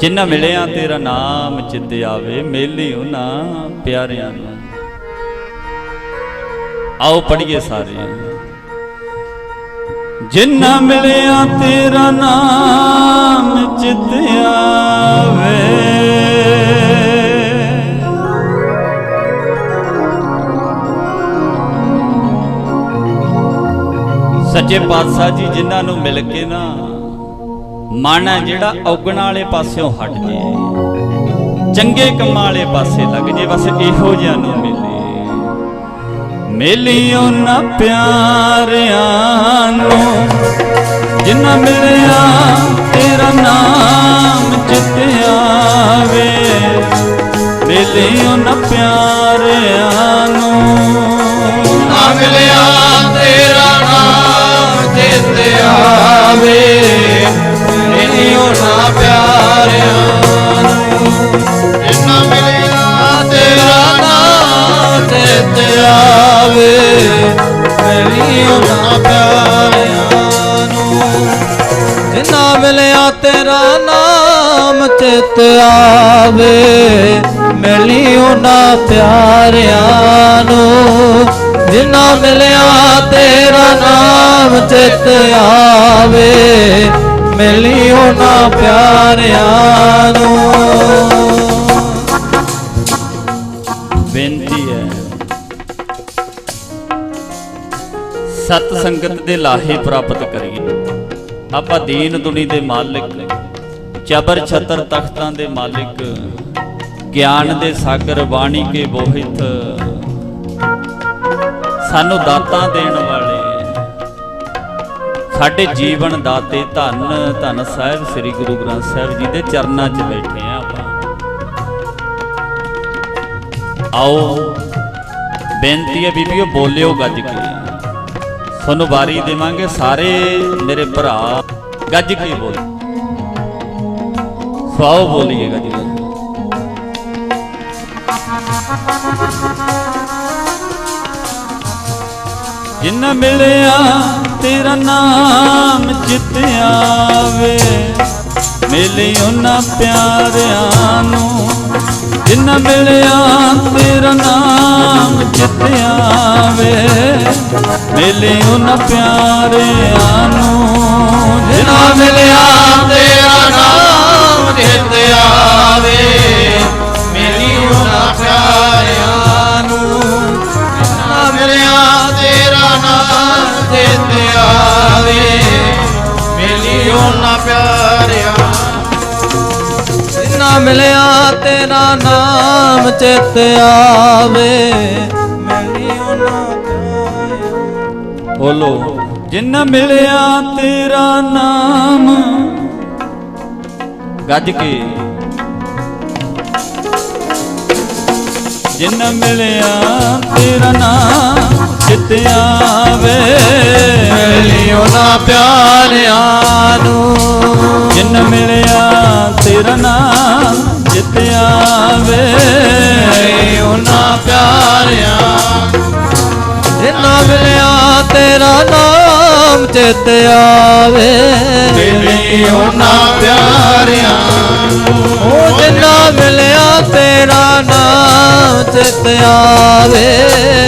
ਜਿਨ੍ਹਾਂ ਮਿਲਿਆ ਤੇਰਾ ਨਾਮ ਚਿੱਤ ਆਵੇ, ਮੇਲੀ ਉਹਨਾਂ ਪਿਆਰਿਆਂ ਨੂੰ। ਆਓ ਪੜੀਏ ਸਾਰੇ ਜਿਨ੍ਹਾਂ ਮਿਲਿਆ ਤੇਰਾ ਨਾਮ ਚਿੱਤ ਆਵੇ। ਸੱਚੇ ਪਾਤਸ਼ਾਹ ਜੀ ਜਿਨ੍ਹਾਂ ਨੂੰ ਮਿਲ ਕੇ ਨਾ ਮਨ ਹੈ ਜਿਹੜਾ ਔਗਣ ਵਾਲੇ ਪਾਸਿਓਂ ਹਟ ਜੇ। ਚੰਗੇ ਕੰਮਾਂ ਵਾਲੇ ਪਾਸੇ ਲੱਗ ਜੇ, ਬਸ ਇਹੋ ਜਿਹਾ ਨੂੰ ਮਿਲੇ। ਮਿਲਿਓ ਨਾ ਪਿਆਰਿਆਂ ਨੂੰ, ਜਿੰਨਾ ਮਿਲਿਆ ਤੇਰਾ ਨਾਮ ਚਿੱਤ ਆਵੇ। ਮਿਲਿਓ ਨਾ ਪਿਆਰਿਆਂ ਨੂੰ। ਨਾ ਮਿਲਿਆ ਮਿਲਿਆ ਨਾਮ ਚਿਤ ਆਵੇ, ਮਿਲਿਓ ਨਾ ਪਿਆਰਿਆਂ ਨੂੰ। ਜਿੰਨਾ ਮਿਲਿਆ ਤੇਰਾ ਨਾਮ ਚਿਤ ਆਵੇ, ਮਿਲਿਓ ਨਾ ਪਿਆਰਿਆਂ ਨੂੰ। ਬੇਨਤੀ ਹੈ। ਸਤ ਸੰਗਤ ਦੇ ਲਾਹੇ ਪ੍ਰਾਪਤ ਕਰੀਏ। ਆਪਾਂ ਦੀਨ ਦੁਨੀ ਦੇ ਮਾਲਕ ਚਬਰ ਛਤਰ ਤਖਤਾਂ ਦੇ ਮਾਲਿਕ, ਗਿਆਨ ਦੇ ਸਾਗਰ ਬਾਣੀ ਕੇ ਬੋਹਿਤ। ਸਾਨੂੰ ਦਾਤਾਂ ਦੇਣ ਵਾਲੇ, ਸਾਡੇ ਜੀਵਨ ਦਾਤੇ ਧੰਨ ਧੰਨ ਸਾਹਿਬ ਸ੍ਰੀ ਗੁਰੂ ਗ੍ਰੰਥ ਸਾਹਿਬ ਜੀ ਦੇ ਚਰਨਾਂ 'ਚ ਬੈਠੇ ਆ ਆਪਾਂ। ਆਓ, ਬੇਨਤੀ ਹੈ ਬੀਬੀਓ, ਬੋਲਿਓ ਗੱਜ ਕੇ। ਤੁਹਾਨੂੰ ਵਾਰੀ ਦੇਵਾਂਗੇ ਸਾਰੇ ਮੇਰੇ ਭਰਾ, ਗੱਜ ਕੇ ਬੋਲ। ਸਵਾਓ ਬੋਲੀਏ ਗੱਜ ਜਿੰਨਾ ਮਿਲਿਆ, ਤੇਰਾ ਨਾਮ ਚਿੱਤ ਆਵੇ। ਮਿਲੇ ਉਹਨਾਂ ਪਿਆਰਿਆਂ ਨੂੰ। ਜਿੰਨਾ ਮਿਲਿਆ, ਤੇਰਾ ਨਾਮ ਚਿੱਤ ਆਵੇ। ਮਿਲੇ ਉਹਨਾਂ ਪਿਆਰਿਆਂ ਨੂੰ। ਜਿਨਾ ਮਿਲਿਆ ਮੇਰੀ ਉਹਨਾਂ ਜਿਨਾ ਮਿਲਿਆ ਤੇਰਾ ਨਾਮ ਚਿਤ ਆਵੇ। ਮੇਰੀ ਉਹਨਾਂ ਪਿਆਰਿਆਂ ਬੋਲੋ, ਜਿੰਨਾ ਮਿਲਿਆ ਤੇਰਾ ਨਾਮ। ਗੱਜ ਕੇ। ਜਿੰਨਾ ਮਿਲਿਆ ਤੇਰਾ ਨਾਮ ਚਿੱਤ ਆਵੇ। ਮਿਲਿਓ ਨਾ ਪਿਆਰਿਆਂ ਨੂੰ, ਜਿੰਨਾ ਮਿਲਿਆ ਤੇਰਾ ਨਾਮ ਜਿੱਤਿਆ ਆਵੇ ਮਿਲਿਓ ਨਾ ਪਿਆਰਿਆਂ, ਜਿੰਨਾ ਮਿਲਿਆ ਤੇਰਾ ਨਾਮ ਚਿਤ ਆਵੇ ਮਿਲਿਓ ਨਾ ਪਿਆਰਿਆਂ, ਉਹ ਜਿੰਨਾ ਮਿਲਿਆ ਤੇਰਾ ਨਾਮ ਚਿਤ ਵੇ।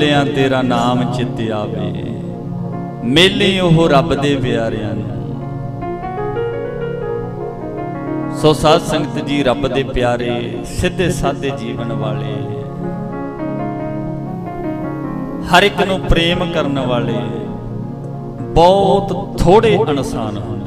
ਮਿਲਿਆ ਤੇਰਾ ਨਾਮ ਚਿੱਤ ਆਵੇ। ਮੇਲੇ ਉਹ ਰੱਬ ਦੇ ਪਿਆਰਿਆਂ ਨੂੰ। ਸੋ ਸਾਧ ਸੰਗਤ ਜੀ, ਰੱਬ ਦੇ ਪਿਆਰੇ, ਸਿੱਧੇ ਸਾਦੇ ਜੀਵਨ ਵਾਲੇ, ਹਰ ਇੱਕ ਨੂੰ ਪ੍ਰੇਮ ਕਰਨ ਵਾਲੇ, ਬਹੁਤ ਥੋੜੇ ਇਨਸਾਨ ਹੁੰਦੇ